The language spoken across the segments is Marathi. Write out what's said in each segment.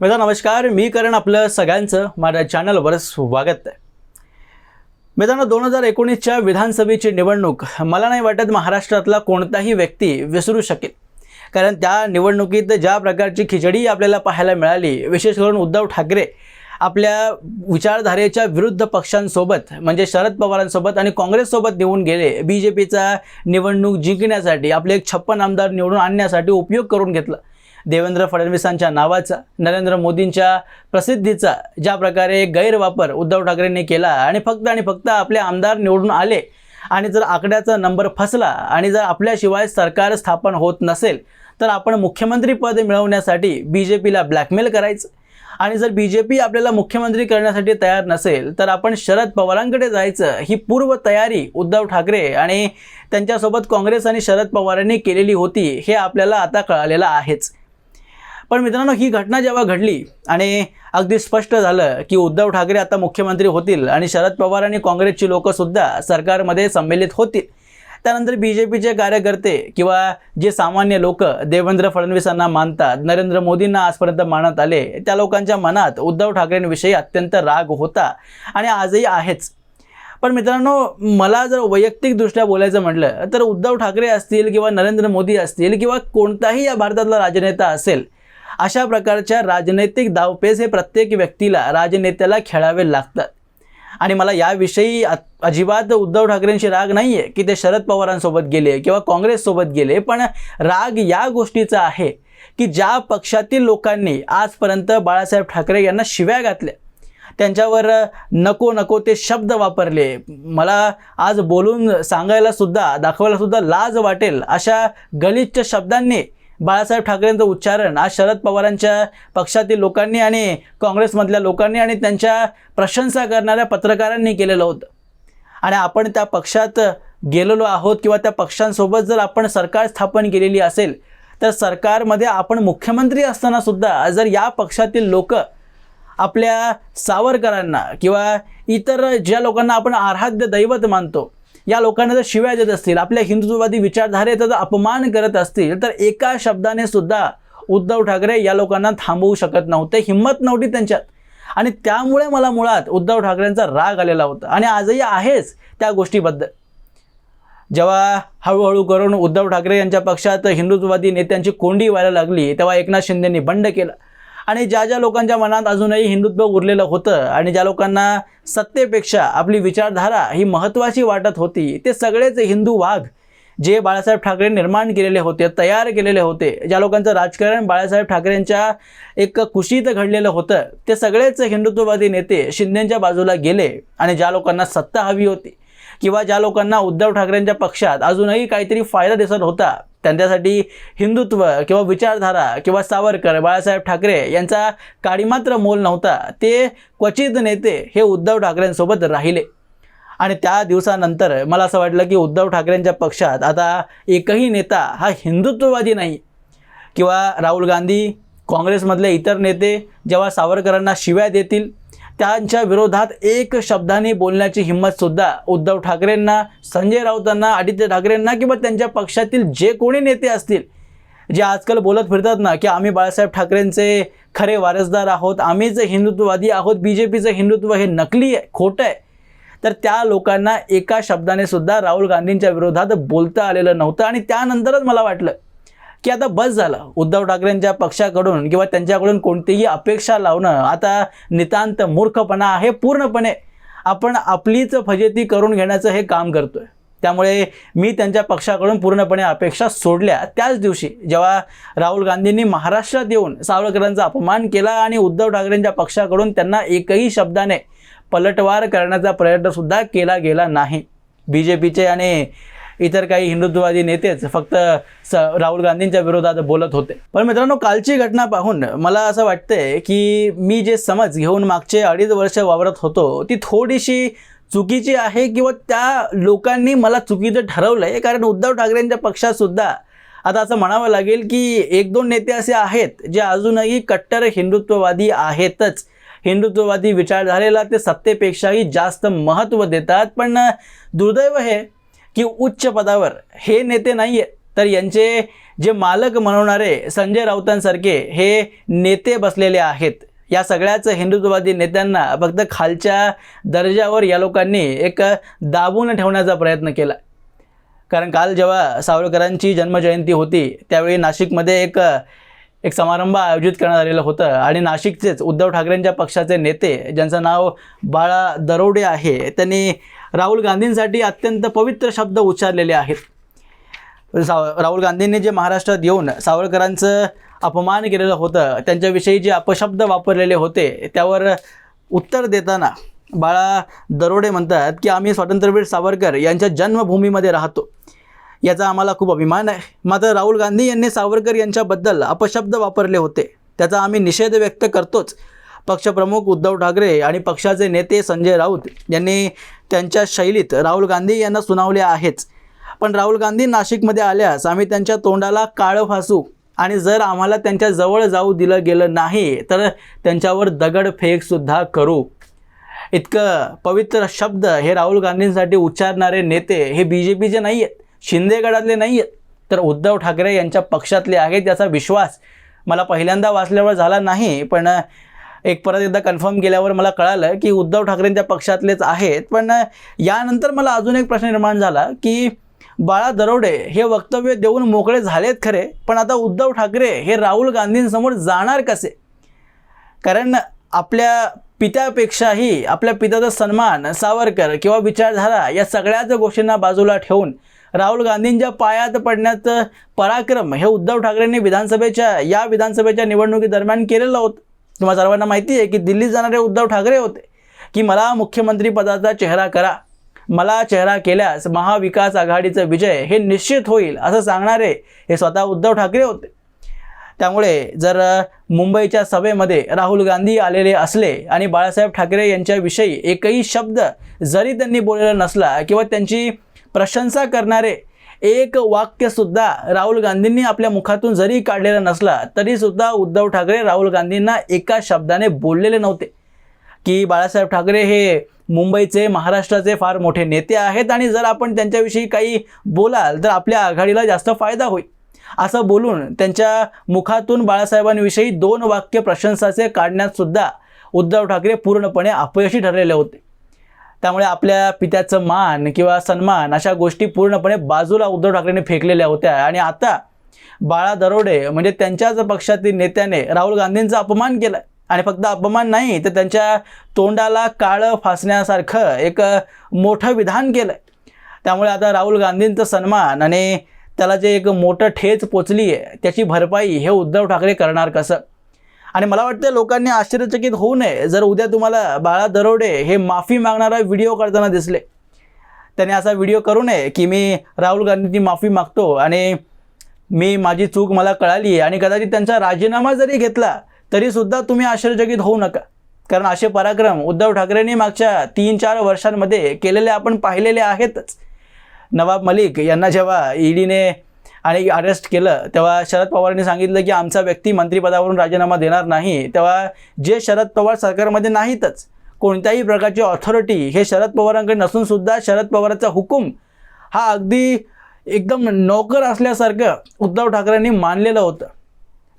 मित्र नमस्कार. मी करण आपलं सगळ्यांचं. माझ्या चॅनलवर स्वागत आहे. मित्रांनो दोन हजार एकोणीसच्या विधानसभेची निवडणूक मला नाही वाटत महाराष्ट्रातला कोणताही व्यक्ती विसरू शकेल. कारण त्या निवडणुकीत ज्या प्रकारची खिचडी आपल्याला पाहायला मिळाली विशेष करून उद्धव ठाकरे आपल्या विचारधारेच्या विरुद्ध पक्षांसोबत म्हणजे शरद पवारांसोबत आणि काँग्रेससोबत निवडून गेले बी जे पीचा निवडणूक जिंकण्यासाठी आपले एक छप्पन आमदार निवडून आणण्यासाठी उपयोग करून घेतला. देवेंद्र फडणवीसांच्या नावाचा नरेंद्र मोदींच्या प्रसिद्धीचा ज्या प्रकारे गैरवापर उद्धव ठाकरेंनी केला आणि फक्त आणि फक्त आपले आमदार निवडून आले आणि जर आकड्याचा नंबर फसला आणि जर आपल्याशिवाय सरकार स्थापन होत नसेल तर आपण मुख्यमंत्री पद मिळवण्यासाठी बी जे पीला ब्लॅकमेल करायचं. आणि जर बी जे पी आपल्याला मुख्यमंत्री करण्यासाठी तयार नसेल तर आपण शरद पवारांकडे जायचं. ही पूर्व तयारी उद्धव ठाकरे आणि त्यांच्यासोबत काँग्रेस आणि शरद पवारांनी केलेली होती हे आपल्याला आता कळालेलं आहेच. पण मित्रांनो ही घटना जेव्हा घडली आणि अगदी स्पष्ट झालं की उद्धव ठाकरे आता मुख्यमंत्री होतील आणि शरद पवार आणि काँग्रेसची लोकंसुद्धा सरकारमध्ये संमेलित होतील त्यानंतर बी जे पीचे कार्यकर्ते किंवा जे सामान्य लोक देवेंद्र फडणवीसांना मानतात नरेंद्र मोदींना आजपर्यंत मानत आले त्या लोकांच्या मनात उद्धव ठाकरेंविषयी अत्यंत राग होता आणि आजही आहेच. पण मित्रांनो मला जर वैयक्तिकदृष्ट्या बोलायचं म्हटलं तर उद्धव ठाकरे असतील किंवा नरेंद्र मोदी असतील किंवा कोणताही या भारतातला राजनेता असेल अशा प्रकारच्या राजनैतिक धावपेच हे प्रत्येक व्यक्तीला राजनेत्याला खेळावे लागतात. आणि मला याविषयी अजिबात उद्धव ठाकरेंशी राग नाही आहे की ते शरद पवारांसोबत गेले किंवा काँग्रेससोबत गेले पण राग या गोष्टीचा आहे की ज्या पक्षातील लोकांनी आजपर्यंत बाळासाहेब ठाकरे यांना शिव्या घातल्या. त्यांच्यावर नको नको ते शब्द वापरले. मला आज बोलून सांगायला सुद्धा दाखवायला सुद्धा लाज वाटेल अशा गलिच्छ शब्दांनी बाळासाहेब ठाकरेंचं उच्चारण आज शरद पवारांच्या पक्षातील लोकांनी आणि काँग्रेसमधल्या लोकांनी आणि त्यांच्या प्रशंसा करणाऱ्या पत्रकारांनी केलेलं होतं. आणि आपण त्या पक्षात गेलेलो आहोत किंवा त्या पक्षांसोबत जर आपण सरकार स्थापन केलेली असेल तर सरकारमध्ये आपण मुख्यमंत्री असतानासुद्धा जर या पक्षातील लोक आपल्या सावरकरांना किंवा इतर ज्या लोकांना आपण आराध्य दैवत मानतो या लोकांना जर शिव्या देत असतील आपल्या हिंदुत्ववादी विचारधारेचा जर अपमान करत असतील तर एका शब्दाने सुद्धा उद्धव ठाकरे या लोकांना थांबवू शकत नव्हते हिंमत नव्हती त्यांच्यात. आणि त्यामुळे मला मुळात उद्धव ठाकरेंचा राग आलेला होता. आणि आजही आहेच त्या गोष्टीबद्दल. जेव्हा हळूहळू करून उद्धव ठाकरे यांच्या पक्षात हिंदुत्ववादी नेत्यांची कोंडी व्हायला लागली तेव्हा एकनाथ शिंदेंनी बंड केलं. आणि ज्या ज्या लोकांच्या मनात अजूनही हिंदुत्व उरलेलं होतं आणि ज्या लोकांना सत्तेपेक्षा आपली विचारधारा ही महत्त्वाची वाटत होती ते सगळेच हिंदू वाघ जे बाळासाहेब ठाकरे निर्माण केलेले होते तयार केलेले होते ज्या लोकांचं राजकारण बाळासाहेब ठाकरेंच्या एक कुशीत घडलेलं होतं ते सगळेच हिंदुत्ववादी नेते शिंदेच्या बाजूला गेले आणि ज्या लोकांना सत्ता हवी होती किंवा ज्या लोकांना उद्धव ठाकरेंच्या पक्षात अजूनही काहीतरी फायदा दिसत होता त्यांच्यासाठी हिंदुत्व किंवा विचारधारा किंवा सावरकर बाळासाहेब ठाकरे यांचा काडीमात्र मोल नव्हता. ते क्वचित नेते हे उद्धव ठाकरेंसोबत राहिले. आणि त्या दिवसानंतर मला असं वाटलं की उद्धव ठाकरेंच्या पक्षात आता एकही नेता हा हिंदुत्ववादी नाही. किंवा राहुल गांधी काँग्रेसमधले इतर नेते जेव्हा सावरकरांना शिव्या देतील त्यांच्या विरोधात एक शब्दाने बोलण्याची हिंमतसुद्धा उद्धव ठाकरेंना संजय राऊतांना आदित्य ठाकरेंना किंवा त्यांच्या पक्षातील जे कोणी नेते असतील जे आजकाल बोलत फिरतात ना की आम्ही बाळासाहेब ठाकरेंचे खरे वारसदार आहोत आम्हीच हिंदुत्ववादी आहोत बी जे पीचं हिंदुत्व हे नकली आहे खोटं आहे तर त्या लोकांना एका शब्दाने सुद्धा राहुल गांधींच्या विरोधात बोलता आलेलं नव्हतं आणि त्यानंतरच मला वाटलं की आता बस झालं. उद्धव ठाकरेंच्या पक्षाकडून किंवा त्यांच्याकडून कोणतीही अपेक्षा लावणं आता नितांत मूर्खपणा आहे पूर्णपणे. आपण आपलीच फजेती करून घेण्याचं हे काम करतो आहे त्यामुळे मी त्यांच्या पक्षाकडून पूर्णपणे अपेक्षा सोडल्या. त्याच दिवशी जेव्हा राहुल गांधींनी महाराष्ट्रात येऊन सावरकरांचा अपमान केला आणि उद्धव ठाकरेंच्या पक्षाकडून त्यांना एकही शब्दाने पलटवार करण्याचा प्रयत्नसुद्धा केला गेला नाही. बी जे पीचे आणि इतर काही हिंदुत्ववादी नेतेच फक्त स राहुल गांधींच्या विरोधात बोलत होते. पण मित्रांनो कालची घटना पाहून मला असं वाटतंय की मी जे समज घेऊन मागचे अडीच वर्ष वावरत होतो ती थोडीशी चुकीची आहे किंवा त्या लोकांनी मला चुकीचं ठरवलं आहे कारण उद्धव ठाकरेंच्या पक्षातसुद्धा आता असं म्हणावं लागेल की एक दोन नेते असे आहेत जे अजूनही कट्टर हिंदुत्ववादी आहेतच. हिंदुत्ववादी विचारधारेला ते सत्तेपेक्षाही जास्त महत्त्व देतात. पण दुर्दैव हे की उच्च पदावर. हे नेते नाही आहेत तर यांचे जे मालक म्हणवणारे संजय राऊतांसारखे हे नेते बसलेले आहेत. या सगळ्याच हिंदुत्ववादी नेत्यांना फक्त खालच्या दर्जावर या लोकांनी एक दाबून ठेवण्याचा प्रयत्न केला. कारण काल जेव्हा सावरकरांची जन्मजयंती होती त्यावेळी नाशिकमध्ये एक एक समारंभ आयोजित करण्यात आलेलं होतं. आणि नाशिकचेच उद्धव ठाकरेंच्या पक्षाचे नेते ज्यांचं नाव बाळा दरोडे आहे त्यांनी राहुल गांधींसाठी अत्यंत पवित्र शब्द उच्चारलेले आहेत. साव राहुल गांधींनी जे महाराष्ट्रात येऊन सावरकरांचं अपमान केलेलं होतं त्यांच्याविषयी जे अपशब्द वापरलेले होते त्यावर उत्तर देताना बाळा दरोडे म्हणतात की आम्ही स्वातंत्र्यवीर सावरकर यांच्या जन्मभूमीमध्ये राहतो. याचा आम्हाला खूप अभिमान आहे. मात्र राहुल गांधी यांनी सावरकर यांच्याबद्दल अपशब्द वापरले होते. त्याचा आम्ही निषेध व्यक्त करतोच. पक्षप्रमुख उद्धव ठाकरे आणि पक्षाचे नेते संजय राऊत यांनी त्यांच्या शैलीत राहुल गांधी यांना सुनावले आहेच पण राहुल गांधी नाशिकमध्ये आल्यास आम्ही त्यांच्या तोंडाला काळं फासू आणि जर आम्हाला त्यांच्या जवळ जाऊ दिलं गेलं नाही तर त्यांच्यावर दगडफेकसुद्धा करू. इतकं पवित्र शब्द हे राहुल गांधींसाठी उच्चारणारे नेते हे बी जे पीचे नाही आहेत शिंदे गडातले नाही आहेत तर उद्धव ठाकरे यांच्या पक्षातले आहेत याचा विश्वास मला पहिल्यांदा वाचल्यावर झाला नाही पण एक परत एकदा कन्फर्म केल्यावर मला कळालं की उद्धव ठाकरेंच्या पक्षातलेच आहेत. पण यानंतर मला अजून एक प्रश्न निर्माण झाला की बाळा दरोडे हे वक्तव्य देऊन मोकळे झालेत खरे पण आता उद्धव ठाकरे हे राहुल गांधींसमोर जाणार कसे? कारण आपल्या पित्यापेक्षाही आपल्या पित्याचा सन्मान सावरकर किंवा विचारधारा या सगळ्याच गोष्टींना बाजूला ठेवून राहुल गांधींच्या पायात पडण्याचं पराक्रम हे उद्धव ठाकरेंनी विधानसभेच्या या विधानसभेच्या निवडणुकीदरम्यान केलेलं होतं. तुम्हाला सर्वांना माहिती आहे की दिल्लीत जाणारे उद्धव ठाकरे होते की मला मुख्यमंत्री पदाचा चेहरा करा मला चेहरा केल्यास महाविकास आघाडीचं विजय हे निश्चित होईल असं सांगणारे हे स्वतः उद्धव ठाकरे होते. त्यामुळे जर मुंबईच्या सभेमध्ये राहुल गांधी आलेले असले आणि बाळासाहेब ठाकरे यांच्याविषयी एकही शब्द जरी त्यांनी बोललेला नसला किंवा त्यांची प्रशंसा करणारे एक वाक्यसुद्धा राहुल गांधींनी आपल्या मुखातून जरी काढलेला नसला तरीसुद्धा उद्धव ठाकरे राहुल गांधींना एका शब्दाने बोललेले नव्हते. की बाळासाहेब ठाकरे हे मुंबईचे महाराष्ट्राचे फार मोठे नेते आहेत आणि जर आपण त्यांच्याविषयी काही बोलाल तर आपल्या आघाडीला जास्त फायदा होईल. असं बोलून त्यांच्या मुखातून बाळासाहेबांविषयी दोन वाक्य प्रशंसाचे काढण्यातसुद्धा उद्धव ठाकरे पूर्णपणे अपयशी ठरलेले होते. त्यामुळे आपल्या पित्याचं मान किंवा सन्मान अशा गोष्टी पूर्णपणे बाजूला उद्धव ठाकरेंनी फेकलेल्या होत्या. आणि आता बाळा दरोडे म्हणजे त्यांच्याच पक्षातील नेत्याने राहुल गांधींचा अपमान केला आणि फक्त अपमान नाही तर त्यांच्या तोंडाला काळं फासण्यासारखं एक मोठं विधान केलं त्यामुळे आता राहुल गांधींचा सन्मान आणि त्याला जे एक मोठं ठेच पोचली आहे त्याची भरपाई हे उद्धव ठाकरे करणार कसं? आणि मला वाटतं लोकांनी आश्चर्यचकित होऊ नये. जर उद्या तुम्हाला बाळा दरोडे हे माफी मागणारा व्हिडिओ करताना दिसले त्याने असा व्हिडिओ करू नये की मी राहुल गांधींची माफी मागतो आणि मी माझी चूक मला कळाली आणि कदाचित त्यांचा राजीनामा जरी घेतला तरीसुद्धा तुम्ही आश्चर्यचकित होऊ नका. कारण असे पराक्रम उद्धव ठाकरेंनी मागच्या तीन चार वर्षांमध्ये केलेले आपण पाहिलेले आहेतच. नवाब मलिक यांना जेव्हा ईडीने आणि अरेस्ट केलं. तेव्हा शरद पवारांनी सांगितलं की आमचा व्यक्ती मंत्रिपदावरून राजीनामा देणार नाही. तेव्हा जे शरद पवार सरकारमध्ये नाहीतच कोणत्याही प्रकारची ऑथॉरिटी हे शरद पवारांकडे नसून सुद्धा शरद पवारांचा हुकूम हा अगदी एकदम नोकर असल्यासारखं उद्धव ठाकरेंनी मानलेलं होतं.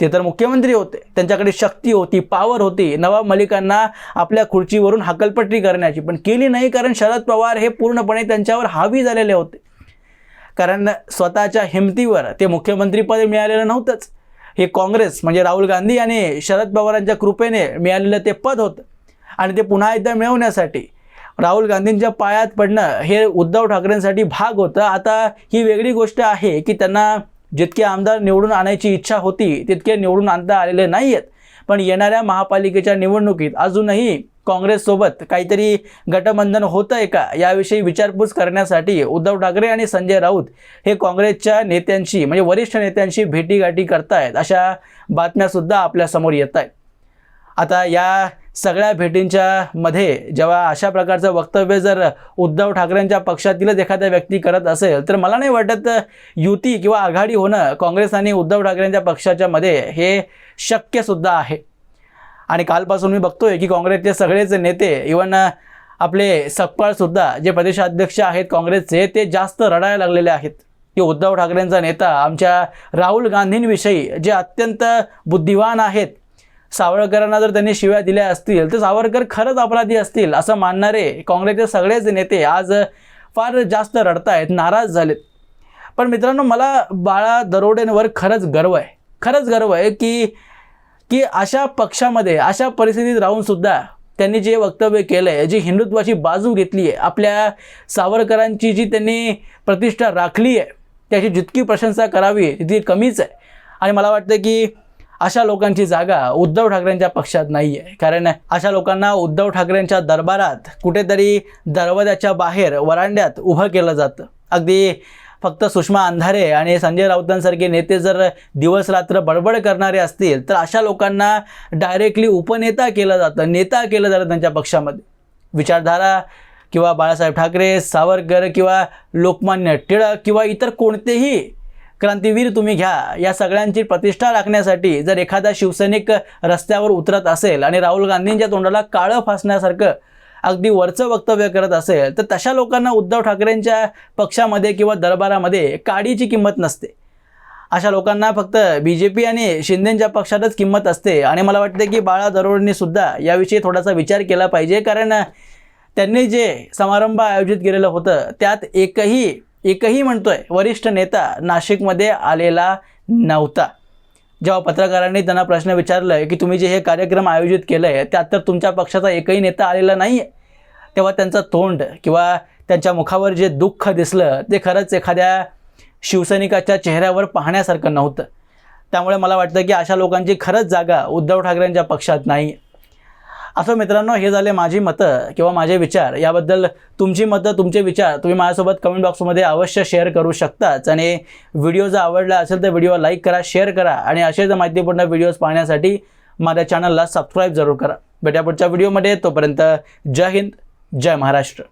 ते तर मुख्यमंत्री होते. त्यांच्याकडे शक्ती होती पावर होती. नवाब मलिकांना आपल्या खुर्चीवरून हकलपट्टी करण्याची. पण केली नाही कारण शरद पवार हे पूर्णपणे त्यांच्यावर हावी झालेले होते. कारण स्वतःच्या हिमतीवर ते मुख्यमंत्रीपद मिळालेलं नव्हतंच. हे काँग्रेस म्हणजे राहुल गांधी आणि शरद पवारांच्या कृपेने मिळालेलं ते पद होतं. आणि ते पुन्हा एकदा मिळवण्यासाठी राहुल गांधींच्या पायात पडणं हे उद्धव ठाकरेंसाठी भाग होतं. आता ही वेगळी गोष्ट आहे की त्यांना जितके आमदार निवडून आणायची इच्छा होती तितके निवडून आणता आलेले नाही आहेत पण येणाऱ्या महापालिकेच्या निवडणुकीत अजूनही काँग्रेससोबत काहीतरी गटबंधन होतं आहे का? याविषयी विचारपूस करण्यासाठी उद्धव ठाकरे आणि संजय राऊत हे काँग्रेसच्या नेत्यांशी म्हणजे वरिष्ठ नेत्यांशी भेटीगाठी करतायत अशा बातम्यासुद्धा आपल्यासमोर येत आहेत आता या सगळ्या भेटींच्या मध्ये जेव्हा अशा प्रकारचं वक्तव्य जर उद्धव ठाकरेंच्या पक्षातीलच एखाद्या व्यक्ती करत असेल तर मला नाही वाटत युती किंवा आघाडी होणं काँग्रेस आणि उद्धव ठाकरेंच्या पक्षाच्या मध्ये हे शक्यसुद्धा आहे. आणि कालपासून मी बघतोय की काँग्रेसचे सगळेच नेते इवन आपले सकपाळसुद्धा जे प्रदेशाध्यक्ष आहेत काँग्रेसचे ते जास्त रडायला लागलेले आहेत. की उद्धव ठाकरेंचा नेता आमच्या राहुल गांधींविषयी जे अत्यंत बुद्धिवान आहेत सावरकरांना जर त्यांनी शिव्या दिल्या असतील तर सावरकर खरंच अपराधी असतील असं मानणारे काँग्रेसचे सगळेच नेते आज फार जास्त रडतायत नाराज झालेत. पण मित्रांनो मला बाळा दरोडेंवर खरंच गर्व आहे. खरंच गर्व आहे की की अशा पक्षामध्ये अशा परिस्थितीत राहून सुद्धा त्यांनी जे वक्तव्य केलं आहे जी हिंदुत्वाची बाजू घेतली आहे आपल्या सावरकरांची जी त्यांनी प्रतिष्ठा राखली आहे त्याची जितकी प्रशंसा करावी ती कमीच आहे. आणि मला वाटतं की अशा लोकांची जागा उद्धव ठाकरेंच्या पक्षात नाही आहे. कारण अशा लोकांना उद्धव ठाकरेंच्या दरबारात कुठेतरी दरवाजाच्या बाहेर वरांड्यात उभं केलं जातं. अगदी फक्त सुषमा अंधारे आणि संजय राऊतांसारखे नेते जर दिवस रात्र बडबड करणारे असतील तर अशा लोकांना डायरेक्टली उपनेता केलं जातं नेता केलं जातं त्यांच्या पक्षामध्ये. विचारधारा किंवा बाळासाहेब ठाकरे सावरकर किंवा लोकमान्य टिळक किंवा इतर कोणतेही क्रांतीवीर तुम्ही घ्या या सगळ्यांची प्रतिष्ठा राखण्यासाठी जर एखादा शिवसैनिक रस्त्यावर उतरत असेल आणि राहुल गांधींच्या तोंडाला काळं फासण्यासारखं अगदी वरचं वक्तव्य करत असेल तर तशा लोकांना उद्धव ठाकरेंच्या पक्षामध्ये किंवा दरबारामध्ये काडीची किंमत नसते. अशा लोकांना फक्त बी जे पी आणि शिंदेच्या पक्षातच किंमत असते. आणि मला वाटतं की बाळा दरोडेंनी सुद्धा याविषयी थोडासा विचार केला पाहिजे कारण त्यांनी जे समारंभ आयोजित केलेलं होतं त्यात एकही एकही म्हणतोय वरिष्ठ नेता नाशिकमध्ये आलेला नव्हता. जेव्हा पत्रकारांनी त्यांना प्रश्न विचारलं की तुम्ही जे हे कार्यक्रम आयोजित केलं आहे त्यात तर तुमच्या पक्षाचा एकही नेता आलेला नाही आहे तेव्हा त्यांचं तोंड किंवा त्यांच्या मुखावर जे दुःख दिसलं ते खरंच एखाद्या शिवसैनिकाच्या चेहऱ्यावर पाहण्यासारखं नव्हतं. त्यामुळे मला वाटतं की अशा लोकांची खरंच जागा उद्धव ठाकरेंच्या पक्षात नाही. असं मित्रांनो हे झाले माझी मतं किंवा माझे विचार. याबद्दल तुमची मतं तुमचे विचार तुम्ही माझ्यासोबत कमेंट बॉक्समध्ये अवश्य शेअर करू शकताच आणि व्हिडिओ जर आवडला असेल तर व्हिडिओ लाईक करा शेअर करा आणि असेच माहितीपूर्ण व्हिडिओज पाहण्यासाठी माझ्या चॅनलला सबस्क्राईब जरूर करा. भेट्या पुढच्या व्हिडिओमध्ये तोपर्यंत जय हिंद जय महाराष्ट्र.